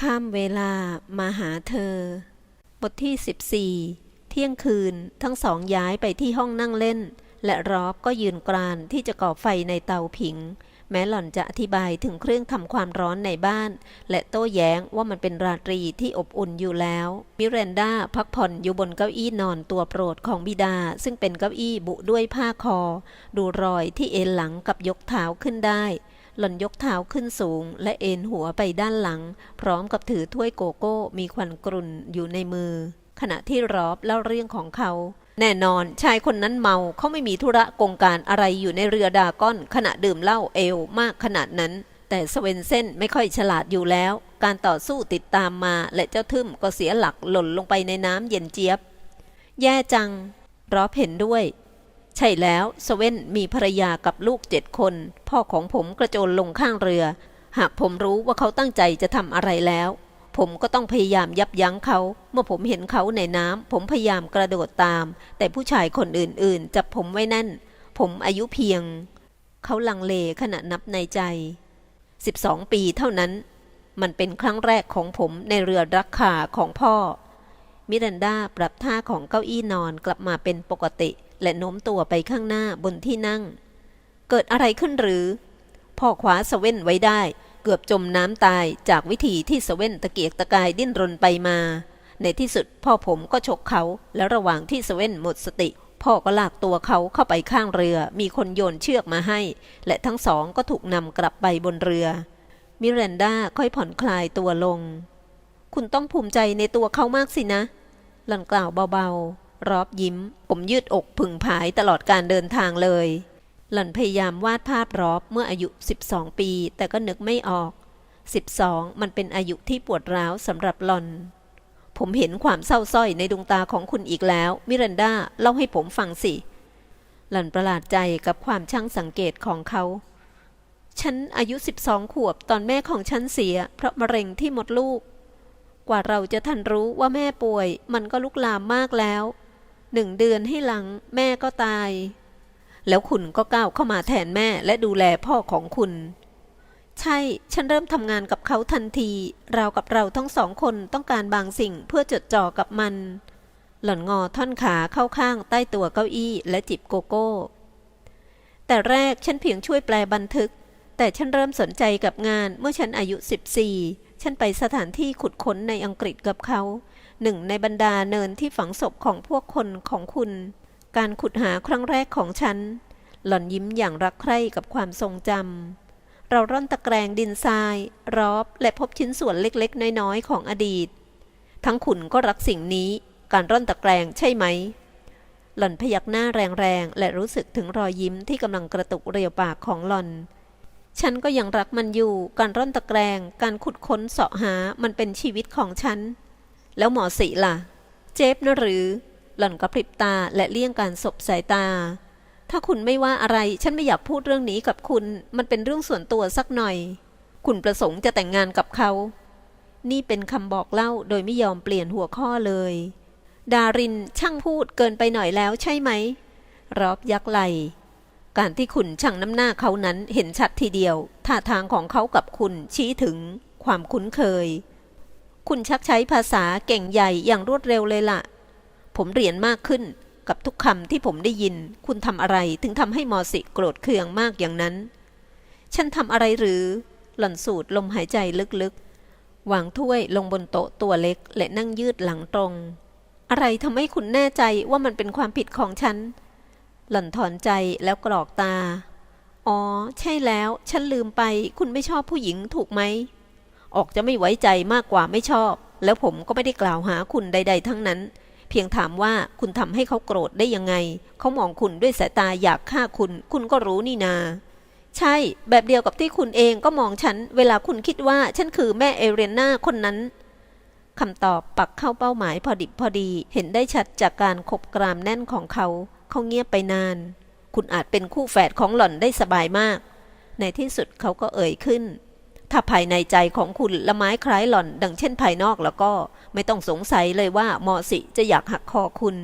ข้ามเวลามาหาเธอ บทที่ 14 เที่ยงคืนทั้งสองย้ายไปที่ห้องนั่งเล่น และรอบก็ยืนกรานที่จะก่อไฟในเตาผิง แม้หล่อนจะอธิบายถึงเครื่องทำความร้อนในบ้าน และโต้แย้งว่ามันเป็นราตรีที่อบอุ่นอยู่แล้ว มิเรนดาพักผ่อนอยู่บนเก้าอี้นอนตัวโปรดของบิดา ซึ่งเป็นเก้าอี้บุด้วยผ้าคอ ดูรอยที่เอ็นหลังกับยกเท้าขึ้นได้ หล่อนยกเท้าขึ้นสูง และเอ็นหัวไปด้านหลัง พร้อมกับถือถ้วยโกโก้มีควันกรุ่นอยู่ในมือ ขณะที่รอบเล่าเรื่องของเขา แน่นอนชายคนนั้นเมาเขาไม่มีธุระกงการอะไรอยู่ในเรือดาก้อน ขณะดื่มเหล้าเอลมากขนาดนั้น แต่สเวนเซนไม่ค่อยฉลาดอยู่แล้ว การต่อสู้ติดตามมาและเจ้าทึมก็เสียหลักหล่นลงไปในน้ำเย็นเจี๊ยบ แย่จังรอบเห็นด้วย ใช่แล้วสเว่นมีภรรยากับลูกเจ็ดคน พ่อของผมกระโจนลงข้างเรือ หากผมรู้ว่าเขาตั้งใจจะทำอะไรแล้ว ผมก็ต้องพยายามยับยั้งเขา เมื่อผมเห็นเขาในน้ำผมพยายามกระโดดตาม แต่ผู้ชายคนอื่นๆ จับผมไว้แน่น ผมอายุเพียง เขาลังเลขณะนับในใจ 12 ปีเท่านั้น มันเป็นครั้งแรกของผมในเรือรักขาของพ่อ มิรันดาปรับท่าของเก้าอี้นอนกลับมาเป็นปกติ และโน้มตัวไปข้างหน้าบนที่นั่ง เกิดอะไรขึ้นหรือ พ่อคว้าสเว่นไว้ได้ เกือบจมน้ำตายจากวิธีที่สเว่นตะเกียกตะกายดิ้นรนไปมา ในที่สุดพ่อผมก็ฉกเขา และระหว่างที่สเว่นหมดสติ พ่อก็ลากตัวเขาเข้าไปข้างเรือ มีคนโยนเชือกมาให้ และทั้งสองก็ถูกนำกลับไปบนเรือ มิเรนดาค่อยผ่อนคลายตัวลง คุณต้องภูมิใจในตัวเขามากสินะหล่อนกล่าวเบาๆ รอบยิ้ม ผมยืดอกผึ่งผายตลอดการเดินทางเลย หล่อนพยายามวาดภาพรอบเมื่ออายุ 12 ปี แต่ก็นึกไม่ออก 12 มันเป็นอายุที่ปวดร้าวสำหรับหล่อน ผมเห็นความเศร้าส้อยในดวงตาของคุณอีกแล้ว มิรันดาเล่าให้ผมฟังสิ หล่อนประหลาดใจกับความช่างสังเกตของเขาฉันอายุ 12 ขวบตอนแม่ของฉันเสีย เพราะมะเร็งที่มดลูก กว่าเราจะทันรู้ว่าแม่ป่วย มันก็ลุกลามมากแล้ว หนึ่งเดือนให้หลังแม่ก็ตาย แล้วคุณก็ก้าวเข้ามาแทนแม่และดูแลพ่อของคุณ ใช่ ฉันเริ่มทำงานกับเขาทันที เรากับเราทั้งสองคนต้องการบางสิ่งเพื่อจดจ่อกับมัน หล่อนงอท่อนขาเข้าข้างใต้ตัวเก้าอี้และจิบโกโก้ แต่แรกฉันเพียงช่วยแปลบันทึก แต่ฉันเริ่มสนใจกับงานเมื่อฉันอายุ 14 ฉันไปสถานที่ขุดค้นในอังกฤษกับเขาหนึ่งในบรรดาเนินที่ฝังศพของพวกคนของคุณ การขุดหาครั้งแรกของฉัน หล่อนยิ้มอย่างรักใคร่กับความทรงจำเราร่อนตะแกรงดินทราย รอบ และพบชิ้นส่วนเล็กๆ น้อยๆ ของอดีต ทั้งคุณก็รักสิ่งนี้ การร่อนตะแกรงใช่ไหม หล่อนพยักหน้าแรงๆ และรู้สึกถึงรอยยิ้มที่กำลังกระตุกเรียวปากของหล่อน ฉันก็ยังรักมันอยู่ การร่อนตะแกรงการขุดค้นเสาะหามันเป็นชีวิตของฉัน แล้วหมอสีล่ะ เจฟนะหรือ หล่อนกระพริบตาและเลี่ยงการสบสายตา ถ้าคุณไม่ว่าอะไรฉันไม่อยากพูดเรื่องนี้กับคุณ มันเป็นเรื่องส่วนตัวสักหน่อย คุณประสงค์จะแต่งงานกับเขา นี่เป็นคำบอกเล่าโดยไม่ยอมเปลี่ยนหัวข้อเลย ดารินช่างพูดเกินไปหน่อยแล้วใช่ไหมรอบยักไหล การที่คุณช่างน้ำหน้าเขานั้นเห็นชัดทีเดียว ท่าทางของเขากับคุณชี้ถึงความคุ้นเคย คุณชักใช้ภาษาเก่งใหญ่อย่างรวดเร็วเลยล่ะ ผมเรียนมากขึ้นกับทุกคำที่ผมได้ยิน คุณทำอะไรถึงทำให้มอสิโกรธเคืองมากอย่างนั้น ฉันทำอะไรหรือ หล่อนสูดลมหายใจลึกๆ วางถ้วยลงบนโต๊ะตัวเล็กและนั่งยืดหลังตรง อะไรทำให้คุณแน่ใจว่ามันเป็นความผิดของฉัน หล่อนถอนใจแล้วกรอกตา อ๋อ ใช่แล้ว ฉันลืมไป คุณไม่ชอบผู้หญิงถูกไหม ออกจะไม่ไว้ใจมากกว่าไม่ชอบ แล้วผมก็ไม่ได้กล่าวหาคุณใด ๆ ทั้งนั้น เพียงถามว่าคุณทำให้เขาโกรธได้ยังไง เขามองคุณด้วยสายตาอยากฆ่าคุณ คุณก็รู้นี่นา ใช่ แบบเดียวกับที่คุณเองก็มองฉัน เวลาคุณคิดว่าฉันคือแม่เอเรนนาคนนั้นคำตอบปักเข้าเป้าหมายพอดิบพอดี เห็นได้ชัดจากการขบกรามแน่นของเขา เขาเงียบไปนาน คุณอาจเป็นคู่แฝดของหล่อนได้สบายมาก ในที่สุดเขาก็เอ่ยขึ้น ถ้าภายในใจของคุณละไม้คล้ายหล่อน ดังเช่นภายนอกแล้วก็ไม่ต้องสงสัยเลยว่ามอสิจะอยากหักคอคุณ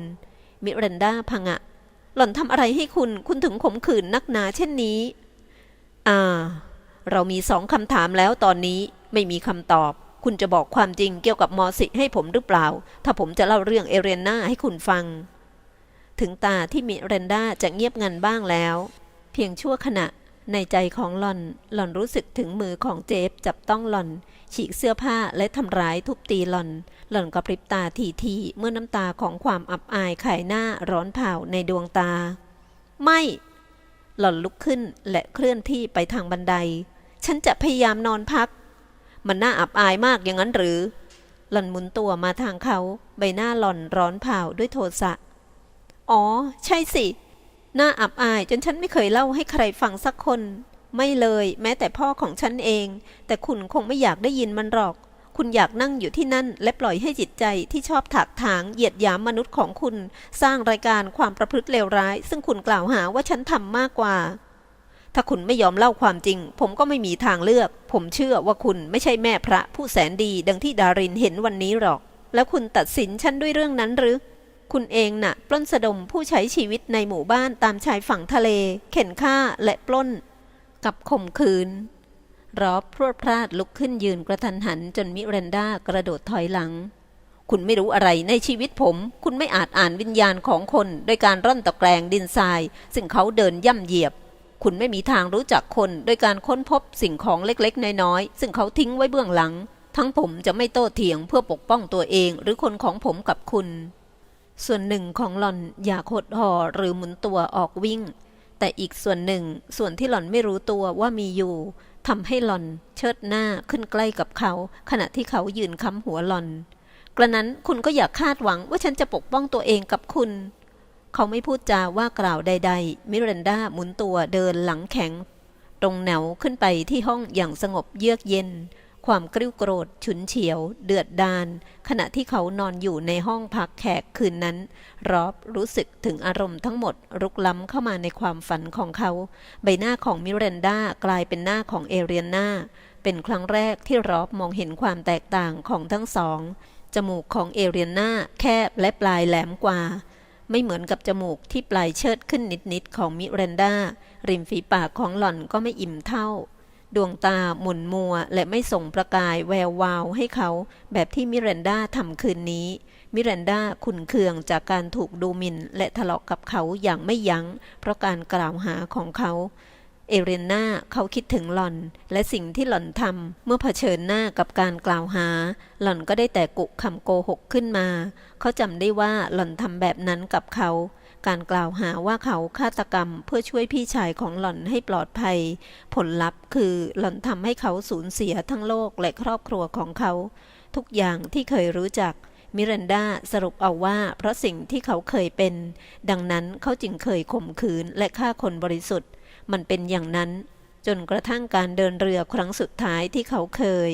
มิรันดาพังะ หล่อนทำอะไรให้คุณ คุณถึงขมขื่นนักหนาเช่นนี้ อ่า เรามีสองคำถามแล้วตอนนี้ไม่มีคำตอบคุณจะบอกความจริงเกี่ยวกับมอสิให้ผมหรือเปล่า ถ้าผมจะเล่าเรื่องเอเรนนาให้คุณฟัง ถึงตาที่มิเรนดาจะเงียบงันบ้างแล้ว เพียงชั่วขณะในใจของหล่อนหล่อนรู้สึกถึงมือของเจฟจับต้องหล่อน ฉีกเสื้อผ้าและทำร้ายทุบตีหล่อน หล่อนกระพริบตาทีทีเมื่อน้ำตาของความอับอายไขหน้าร้อนเผาในดวงตา ไม่ หล่อนลุกขึ้นและเคลื่อนที่ไปทางบันได ฉันจะพยายามนอนพัก มันน่าอับอายมากอย่างนั้นหรือ หล่อนหมุนตัวมาทางเขา ใบหน้าหล่อนร้อนเผาด้วยโทสะ อ๋อ ใช่สิ น่าอับอายจนฉันไม่เคยเล่าให้ใครฟังสักคน ไม่เลย แม้แต่พ่อของฉันเอง แต่คุณคงไม่อยากได้ยินมันหรอก คุณอยากนั่งอยู่ที่นั่น และปล่อยให้จิตใจที่ชอบถักถางเหยียดหยามมนุษย์ของคุณ สร้างรายการความประพฤติเลวร้าย ซึ่งคุณกล่าวหาว่าฉันทำมากกว่า ถ้าคุณไม่ยอมเล่าความจริง ผมก็ไม่มีทางเลือก ผมเชื่อว่าคุณไม่ใช่แม่พระผู้แสนดี ดังที่ดารินเห็นวันนี้หรอก แล้วคุณตัดสินฉันด้วยเรื่องนั้นหรือ คุณเองน่ะ ปล้นสะดมผู้ใช้ชีวิตในหมู่บ้านตามชายฝั่งทะเล เข็นฆ่าและปล้น กับข่มขืน รอบพรวดพลาดลุกขึ้นยืนกระทันหันจนมิเรนดากระโดดถอยหลัง คุณไม่รู้อะไรในชีวิตผม คุณไม่อาจอ่านวิญญาณของคน โดยการร่อนตะแกรงดินทราย ซึ่งเขาเดินย่ำเหยียบ คุณไม่มีทางรู้จักคน โดยการค้นพบสิ่งของเล็กๆ น้อยๆซึ่งเขาทิ้งไว้เบื้องหลัง ทั้งผมจะไม่โต้เถียงเพื่อปกป้องตัวเองหรือคนของผมกับคุณ ส่วนหนึ่งของหล่อนอยากหดห่อหรือหมุนตัวออกวิ่ง แต่อีกส่วนหนึ่งส่วนที่หล่อนไม่รู้ตัวว่ามีอยู่ทำให้หล่อนเชิดหน้าขึ้นใกล้กับเขา ขณะที่เขายืนค้ำหัวหล่อน กระนั้นคุณก็อย่าคาดหวังว่าฉันจะปกป้องตัวเองกับคุณ เขาไม่พูดจาว่ากล่าวใด ๆ มิเรนดาหมุนตัวเดินหลังแข็ง ตรงแนวขึ้นไปที่ห้องอย่างสงบเยือกเย็น ความกริ้วโกรธ ฉุนเฉียว เดือดดาลขณะที่เขานอนอยู่ในห้องพักแขกคืนนั้น รอบรู้สึกถึงอารมณ์ทั้งหมดรุกล้ำเข้ามาในความฝันของเขา ใบหน้าของมิเรนดากลายเป็นหน้าของเอเรียนนาเป็นครั้งแรกที่รอบมองเห็นความแตกต่างของทั้งสอง จมูกของเอเรียนนาแคบและปลายแหลมกว่า ไม่เหมือนกับจมูกที่ปลายเชิดขึ้นนิดๆของมิเรนดาริมฝีปากของหล่อนก็ไม่อิ่มเท่า ดวงตาหมุนมัวและไม่ส่งประกายแวววาวให้เขา แบบที่มิเรนดาทำคืนนี้ มิเรนดาขุนเคืองจากการถูกดูหมิ่น และทะเลาะกับเขาอย่างไม่ยัง้ง เพราะการกล่าวหาของเขา เอเรนนาเขาคิดถึงหล่อน และสิ่งที่หล่อนทำเมื่อเผชิญหน้ากับการกล่าวหา หล่อนก็ได้แต่กุคำโกหกขึ้นมา เขาจำได้ว่าหล่อนทำแบบนั้นกับเขา การกล่าวหาว่าเขาฆาตกรรมเพื่อช่วยพี่ชายของหล่อนให้ปลอดภัย ผลลัพธ์คือหล่อนทำให้เขาสูญเสียทั้งโลกและครอบครัวของเขา ทุกอย่างที่เคยรู้จัก มิรันดาสรุปเอาว่าเพราะสิ่งที่เขาเคยเป็น ดังนั้นเขาจึงเคยข่มขืนและฆ่าคนบริสุทธิ์ มันเป็นอย่างนั้น จนกระทั่งการเดินเรือครั้งสุดท้ายที่เขาเคย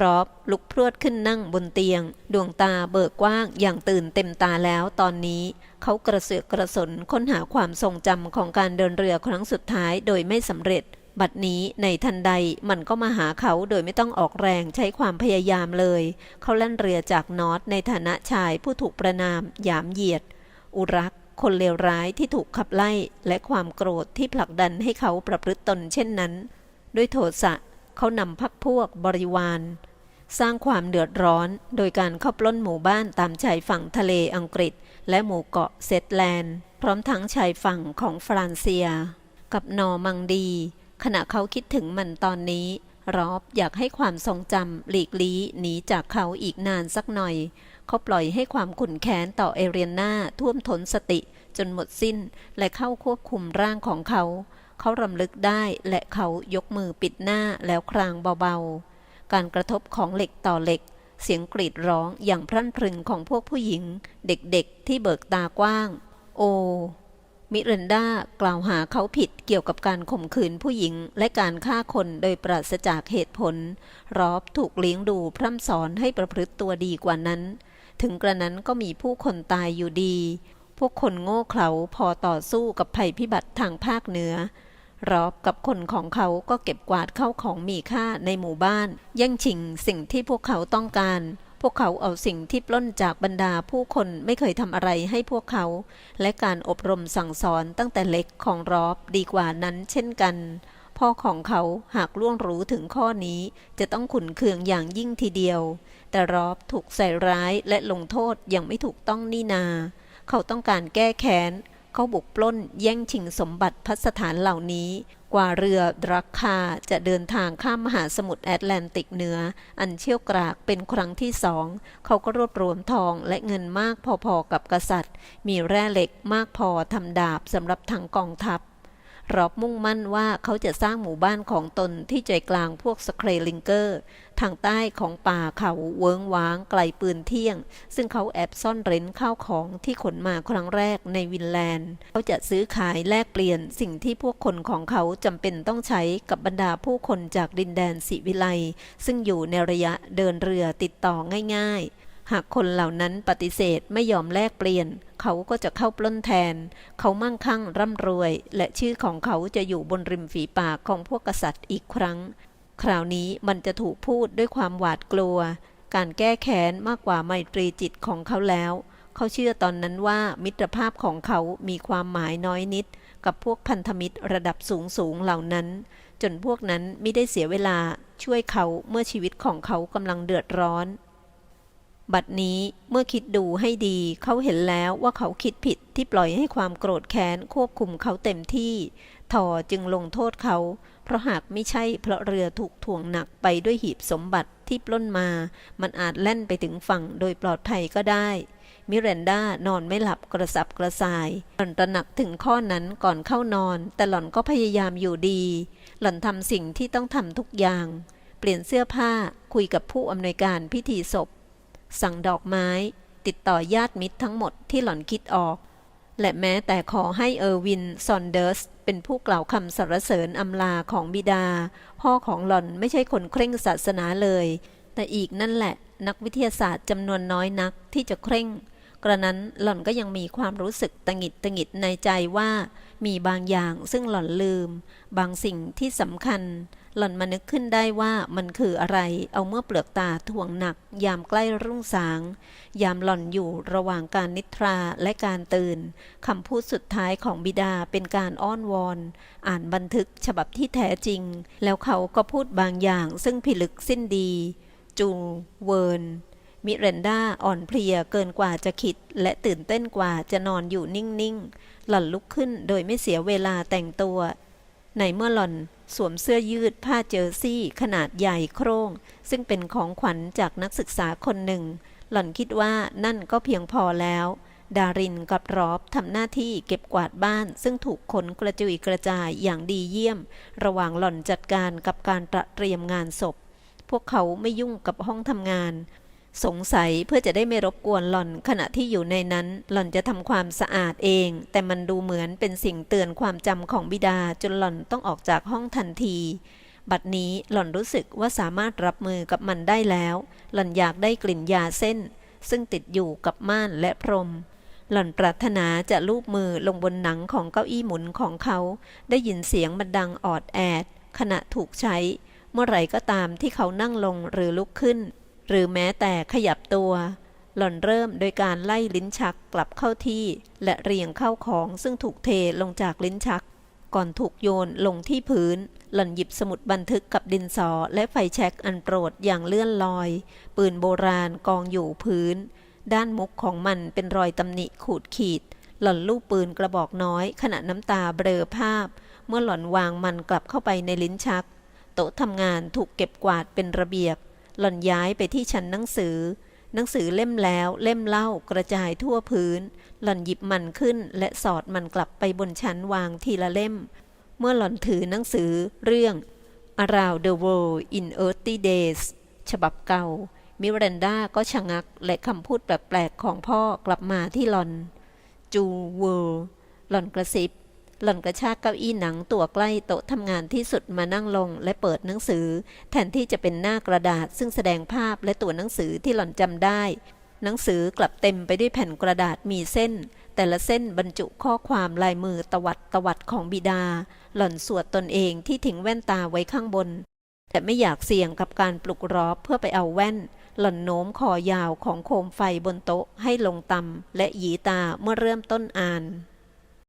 รอบลุกพรวดขึ้นนั่งบนเตียง ดวงตาเบิกกว้างอย่างตื่นเต็มตาแล้วตอนนี้ เขากระเสือกกระสนค้นหาความทรงจำของการเดินเรือครั้งสุดท้ายโดยไม่สำเร็จ บัดนี้ในทันใดมันก็มาหาเขาโดยไม่ต้องออกแรงใช้ความพยายามเลย เขาแล่นเรือจากนอตในฐานะชายผู้ถูกประนามหยามเหยียด อุรักคนเลวร้ายที่ถูกขับไล่และความโกรธที่ผลักดันให้เขาประพฤติตนเช่นนั้น ด้วยโทสะ เขานำพักพวกบริวาร สร้างความเดือดร้อนโดยการเข้าปล้นหมู่บ้านตามชายฝั่งทะเลอังกฤษ และหมู่เกาะเซตแลนด์ พร้อมทั้งชายฝั่งของฟรานเซียกับนอร์มังดี ขณะเขาคิดถึงมันตอนนี้ รอบอยากให้ความทรงจำหลีกลี้หนีจากเขาอีกนานสักหน่อย เขาปล่อยให้ความขุ่นแค้นต่อเอเรียนนาท่วมท้นสติจนหมดสิ้นและเข้าควบคุมร่างของเขา เขารำลึกได้และเขายกมือปิดหน้าแล้วครางเบาๆ การกระทบของเหล็กต่อเหล็ก เสียงกรีดร้องอย่างพรั่นพรึงของพวกผู้หญิง เด็กๆที่เบิกตากว้าง โอ มิเรนดากล่าวหาเขาผิดเกี่ยวกับการข่มขืนผู้หญิงและการฆ่าคนโดยปราศจากเหตุผล รอบถูกเลี้ยงดูพร่ำสอนให้ประพฤติตัวดีกว่านั้น ถึงกระนั้นก็มีผู้คนตายอยู่ดี พวกคนโง่เขลาพอต่อสู้กับภัยพิบัติทางภาคเหนือ รอบกับคนของเขาก็เก็บกวาดเข้าของมีค่าในหมู่บ้าน แย่งชิงสิ่งที่พวกเขาต้องการ พวกเขาเอาสิ่งที่ปล้นจากบรรดาผู้คนไม่เคยทำอะไรให้พวกเขา และการอบรมสั่งสอนตั้งแต่เล็กของรอบดีกว่านั้นเช่นกันพ่อของเขาหากล่วงรู้ถึงข้อนี้จะต้องขุนเคืองอย่างยิ่งทีเดียว แต่รอบถูกใส่ร้ายและลงโทษอย่างไม่ถูกต้องนี่นา เขาต้องการแก้แค้น เขาบุกปล้นแย่งชิงสมบัติพัสถานเหล่านี้ กว่าเรือดรักคาจะเดินทางข้ามมหาสมุทรแอตแลนติกเหนือ อันเชี่ยวกรากเป็นครั้งที่สองเขาก็รวบรวมทองและเงินมากพอๆกับกษัตริย์ มีแร่เหล็กมากพอทำดาบสำหรับทางกองทัพ รอบมุ่งมั่นว่าเขาจะสร้างหมู่บ้านของตนที่ใจกลางพวกสเครลิงเกอร์ ทางใต้ของป่าเขาเวิงว้างไกลปืนเที่ยง ซึ่งเขาแอบซ่อนเร้นข้าวของที่ขนมาครั้งแรกในวินแลนด์ เขาจะซื้อขายแลกเปลี่ยนสิ่งที่พวกคนของเขาจำเป็นต้องใช้กับบรรดาผู้คนจากดินแดนสิวิไลซึ่งอยู่ในระยะเดินเรือติดต่อง่ายๆ หากคนเหล่านั้นปฏิเสธไม่ยอมแลกเปลี่ยน เขาก็จะเข้าปล้นแทน เขามั่งคั่งร่ำรวย และชื่อของเขาจะอยู่บนริมฝีปากของพวกกษัตริย์อีกครั้ง คราวนี้มันจะถูกพูดด้วยความหวาดกลัว การแก้แค้นมากกว่าไมตรีจิตของเขาแล้ว เขาเชื่อตอนนั้นว่ามิตรภาพของเขามีความหมายน้อยนิด กับพวกพันธมิตรระดับสูงสูงเหล่านั้น จนพวกนั้นไม่ได้เสียเวลาช่วยเขาเมื่อชีวิตของเขากำลังเดือดร้อน บัดนี้เมื่อคิดดูให้ดีเขาเห็นแล้วว่าเขาคิดผิดที่ปล่อยให้ความโกรธแค้นควบคุมเขาเต็มที่ทอจึงลงโทษเขา เพราะหากไม่ใช่เพราะเรือถูกถ่วงหนักไปด้วยหีบสมบัติที่ปล้นมา มันอาจแล่นไปถึงฝั่งโดยปลอดภัยก็ได้ มิเรนดานอนไม่หลับกระสับกระส่ายหล่อนตระหนักถึงข้อนั้นก่อนเข้านอน แต่หล่อนก็พยายามอยู่ดี หล่อนทำสิ่งที่ต้องทำทุกอย่าง เปลี่ยนเสื้อผ้าคุยกับผู้อำนวยการพิธีศพ สั่งดอกไม้ ติดต่อญาติมิตรทั้งหมดที่หล่อนคิดออก และแม้แต่ขอให้เออร์วินซอนเดอร์ส เป็นผู้กล่าวคำสรรเสริญอำลาของบิดา พ่อของหล่อนไม่ใช่คนเคร่งศาสนาเลย แต่อีกนั่นแหละ นักวิทยาศาสตร์จำนวนน้อยนักที่จะเคร่ง กระนั้นหล่อนก็ยังมีความรู้สึกตงิดตงิดในใจว่า มีบางอย่างซึ่งหล่อนลืม บางสิ่งที่สำคัญ หล่อนมานึกขึ้นได้ว่ามันคืออะไร เอาเมื่อเปลือกตาถ่วงหนัก ยามใกล้รุ่งสาง ยามหล่อนอยู่ระหว่างการนิทราและการตื่นคำพูดสุดท้ายของบิดาเป็นการอ้อนวอน อ่านบันทึกฉบับที่แท้จริง แล้วเขาก็พูดบางอย่างซึ่งพิลึกสิ้นดี จูเวิร์นมิเรนดาอ่อนเพลียเกินกว่าจะคิด และตื่นเต้นกว่าจะนอนอยู่นิ่ง ๆ หล่อนลุกขึ้นโดยไม่เสียเวลาแต่งตัว ในเมื่อหล่อนสวมเสื้อยืดผ้าเจอร์ซี่ ขนาดใหญ่โครง ซึ่งเป็นของขวัญจากนักศึกษาคนหนึ่ง หล่อนคิดว่านั่นก็เพียงพอแล้ว ดารินกับรอบทำหน้าที่เก็บกวาดบ้าน ซึ่งถูกขนกระจุยกระจายอย่างดีเยี่ยม ระหว่างหล่อนจัดการกับการตระเตรียมงานศพ พวกเขาไม่ยุ่งกับห้องทำงาน สงสัยเพื่อจะได้ไม่รบกวนหล่อนขณะที่อยู่ในนั้น หล่อนจะทำความสะอาดเอง แต่มันดูเหมือนเป็นสิ่งเตือนความจำของบิดาจนหล่อนต้องออกจากห้องทันที บัดนี้หล่อนรู้สึกว่าสามารถรับมือกับมันได้แล้ว หล่อนอยากได้กลิ่นยาเส้น ซึ่งติดอยู่กับม่านและพรม หล่อนปรารถนาจะลูบมือลงบนหนังของเก้าอี้หมุนของเขา ได้ยินเสียงมันดังออดแอด ขณะถูกใช้ เมื่อไหร่ก็ตามที่เขานั่งลงหรือลุกขึ้น หรือแม้แต่ขยับตัว หล่อนเริ่มโดยการไล่ลิ้นชักกลับเข้าที่ และเรียงเข้าของซึ่งถูกเทลงจากลิ้นชัก ก่อนถูกโยนลงที่พื้น หล่อนหยิบสมุดบันทึกกับดินสอและไฟแช็กอันโปรดอย่างเลื่อนลอย ปืนโบราณกองอยู่พื้น ด้านมุกของมันเป็นรอยตำหนิขูดขีด หล่อนลูบปืนกระบอกน้อย ขณะน้ำตาเบลอภาพ เมื่อหล่อนวางมันกลับเข้าไปในลิ้นชัก โต๊ะทำงานถูกเก็บกวาดเป็นระเบียบ หล่อนย้ายไปที่ชั้นหนังสือ หนังสือเล่มแล้วเล่มเล่ากระจายทั่วพื้น หล่อนหยิบมันขึ้นและสอดมันกลับไปบนชั้นวางทีละเล่ม เมื่อหล่อนถือหนังสือเรื่อง Around the World in 80 Days ฉบับเก่า มิเรนดาก็ชะงักและคำพูดแปลกๆของพ่อกลับมาที่หล่อน จูเวอร์หล่อนกระซิบ หล่อนกระชากเก้าอี้หนังตัวใกล้โต๊ะทำงานที่สุดมานั่งลงและเปิดหนังสือ แทนที่จะเป็นหน้ากระดาษซึ่งแสดงภาพและตัวหนังสือที่หล่อนจำได้ หนังสือกลับเต็มไปด้วยแผ่นกระดาษมีเส้น แต่ละเส้นบรรจุข้อความลายมือตวัดตวัดของบิดา หล่อนสวดตนเองที่ทิ้งแว่นตาไว้ข้างบน แต่ไม่อยากเสี่ยงกับการปลุกรอบเพื่อไปเอาแว่น หล่อนโน้มคอยาวของโคมไฟบนโต๊ะให้ลงต่ำและหยีตาเมื่อเริ่มต้นอ่าน